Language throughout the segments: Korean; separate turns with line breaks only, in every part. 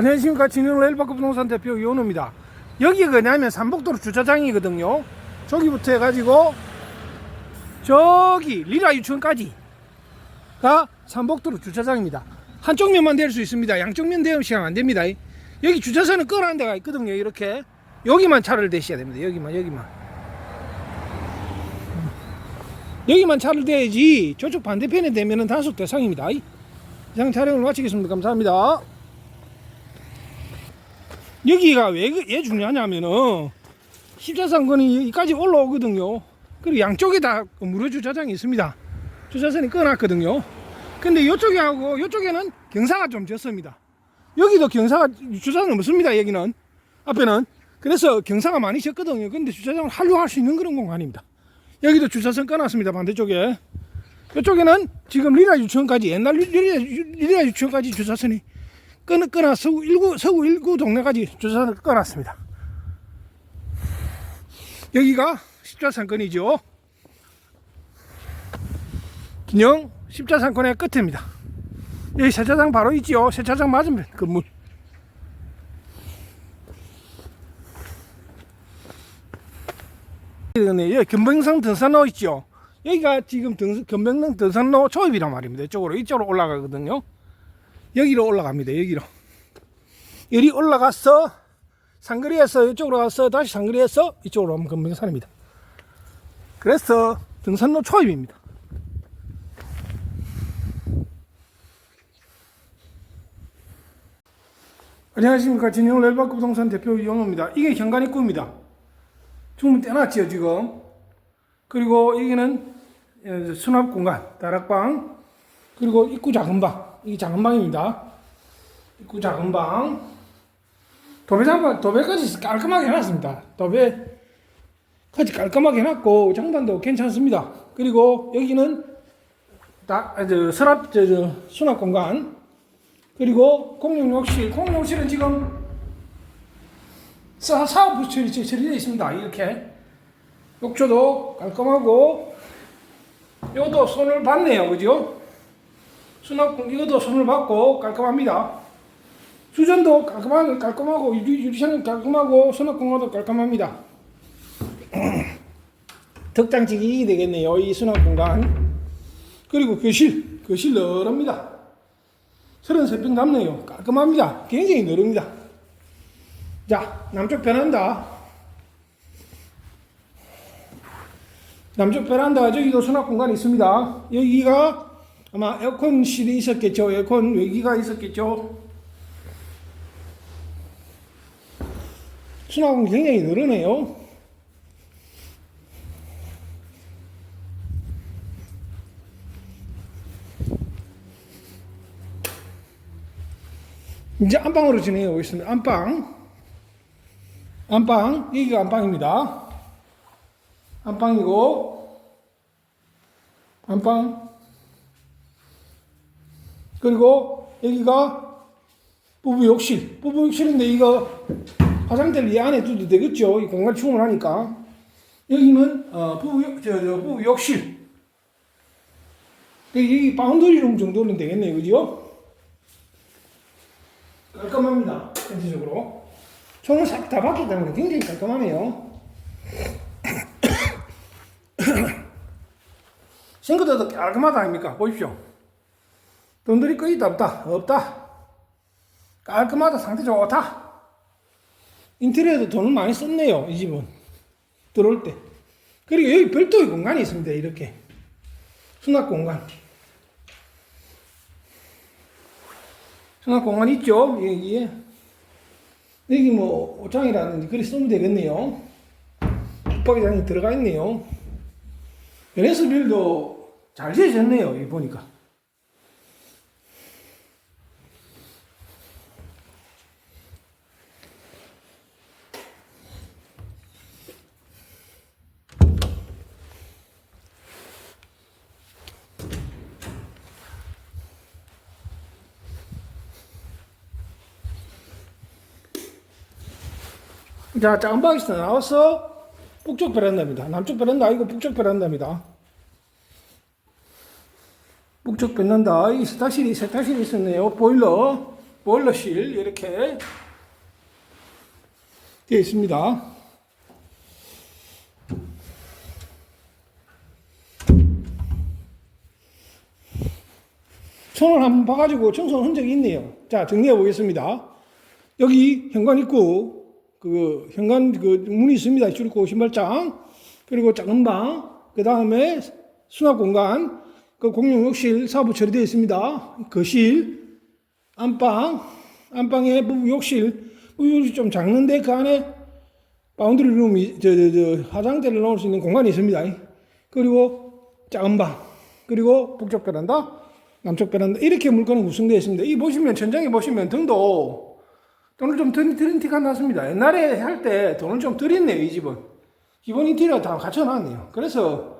안녕하십니까 진영 레일바크 부동산 대표 이원우입니다. 여기가 뭐냐면 삼복도로 주차장이거든요. 저기부터 해가지고 저기 리라 유치원까지가 삼복도로 주차장입니다. 한쪽 면만 될 수 있습니다. 양쪽 면 대시면 안 됩니다. 여기 주차선은 끌어한 데가 있거든요 이렇게. 여기만 차를 대셔야 됩니다. 여기만 여기만. 여기만 차를 대야지 저쪽 반대편에 대면은 단속 대상입니다. 이상 촬영을 마치겠습니다. 감사합니다 여기가 왜, 그- 왜 중요하냐면은 십자상권이 여기까지 올라오거든요. 그리고 양쪽에 다 무료 주차장이 있습니다. 주차선이 꺼놨거든요. 근데 이쪽에 하고 이쪽에는 경사가 좀 적습니다. 여기도 경사가 주차장 없습니다. 여기는 앞에는 그래서 경사가 많이 적거든요. 근데 주차장을 활용할 수 있는 그런 공간입니다. 여기도 주차선 꺼놨습니다. 반대쪽에 이쪽에는 지금 리라 유치원까지 옛날 리- 리라, 리라 유치원까지 주차선이 끊, 끊어 서구 1구, 서구 1구 동네까지 주차선을 끊었습니다. 여기가 십자상권이죠. 긴영 십자상권의 끝입니다. 여기 세차장 바로 있지요. 세차장 맞으면 건물. 여기 금병산 등산로 있죠. 여기가 지금 등, 금병산 등산로 초입이란 말입니다. 이쪽으로 이쪽으로 올라가거든요. 여기로 올라갑니다. 여기로. 여기 올라가서 상거리에서 이쪽으로 가서 다시 상거리에서 이쪽으로 오면 금명산입니다. 그래서 등산로 초입입니다. 안녕하십니까 진영 렐바크 부동산 대표 이영호입니다. 이게 현관 입구입니다. 주문 떼놨지요 지금. 그리고 여기는 예, 수납 공간, 다락방, 그리고 입구 작은 방. 이게 작은 방입니다. 입구 작은 방. 도배 장판, 도배까지 깔끔하게 해놨습니다. 도배까지 깔끔하게 해놨고, 장판도 괜찮습니다. 그리고 여기는 다, 아, 저, 서랍, 저, 저, 수납 공간. 그리고 공용욕실. 공용욕실은 지금 사, 사업 부처리 처리되어 있습니다. 이렇게. 욕조도 깔끔하고, 이것도 손을 봤네요. 그죠? 수납공 이것도 손을 받고 깔끔합니다. 수전도 깔끔하고 유리, 유리창은 깔끔하고 수납공간도 깔끔합니다. 덕장지기 되겠네요. 이 수납공간. 그리고 교실, 교실 너릅니다. 33평 남네요. 깔끔합니다. 굉장히 너릅니다. 자, 남쪽 베란다. 남쪽 베란다 저기도 수납 공간이 있습니다. 여기가 아마 에어컨실이 있었겠죠. 에어컨 외기가 있었겠죠. 수납은 굉장히 늘어네요. 이제 안방으로 진행해 보겠습니다. 안방. 안방. 여기가 안방입니다. 안방이고, 안방. 그리고 여기가 부부 욕실. 부부 욕실인데 이거 화장대를 이 안에 두도 되겠죠. 이 공간 충분하니까. 여기는 어, 부부 욕, 저, 저 부부 욕실. 여기, 바운더리 룸 정도는 되겠네요. 그죠? 깔끔합니다. 전체적으로. 총을 싹다 봤기 때문에 굉장히 깔끔하네요. 싱크대도 깔끔하다 아닙니까? 보십시오. 돈들이 거의 다 없다. 없다. 깔끔하다. 상태 좋다. 인테리어도 돈을 많이 썼네요. 이 집은. 들어올 때. 그리고 여기 별도의 공간이 있습니다. 이렇게. 수납 공간. 수납 공간 있죠? 여기에. 여기 뭐 옷장이라든지 그리 쓰면 되겠네요. 붙박이장이 들어가 있네요. 베네스빌도 잘 지어졌네요. 여기 보니까. 자, 방에서 나와서 북쪽 베란다입니다. 남쪽 베란다 아니고 북쪽 베란다입니다. 북쪽 베란다. 이 세탁실이, 세탁실이 있었네요. 보일러. 보일러실 이렇게 되어 있습니다. 손을 한번 봐가지고 청소한 흔적이 있네요. 자, 정리해 보겠습니다. 여기 현관 있고, 그, 현관 그 문이 있습니다. 출입구 신발장. 그리고 작은 방. 그 다음에 수납 공간. 그 공용 욕실 사부 처리되어 있습니다. 거실. 안방. 안방에 부부 욕실. 욕실 좀 작는데 그 안에 바운드리 룸이, 저, 저, 저, 화장대를 넣을 수 있는 공간이 있습니다. 그리고 작은 방. 그리고 북쪽 베란다. 남쪽 베란다 이렇게 물건은 구성되어 있습니다. 이 보시면 천장에 보시면 등도 돈을 좀 드- 드린 티가 났습니다. 옛날에 할 때 돈을 좀 들였네요. 이 집은 기본 인테리어 다 갖춰놨네요. 그래서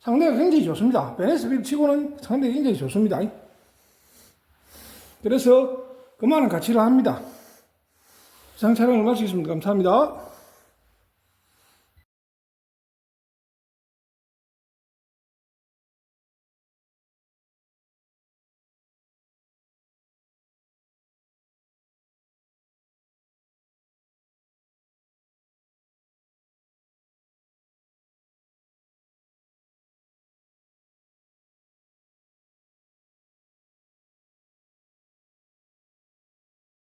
상대가 굉장히 좋습니다. 베네스 빌 치고는 상대가 굉장히 좋습니다. 그래서 그만한 가치를 합니다. 이상 촬영을 마치겠습니다. 감사합니다.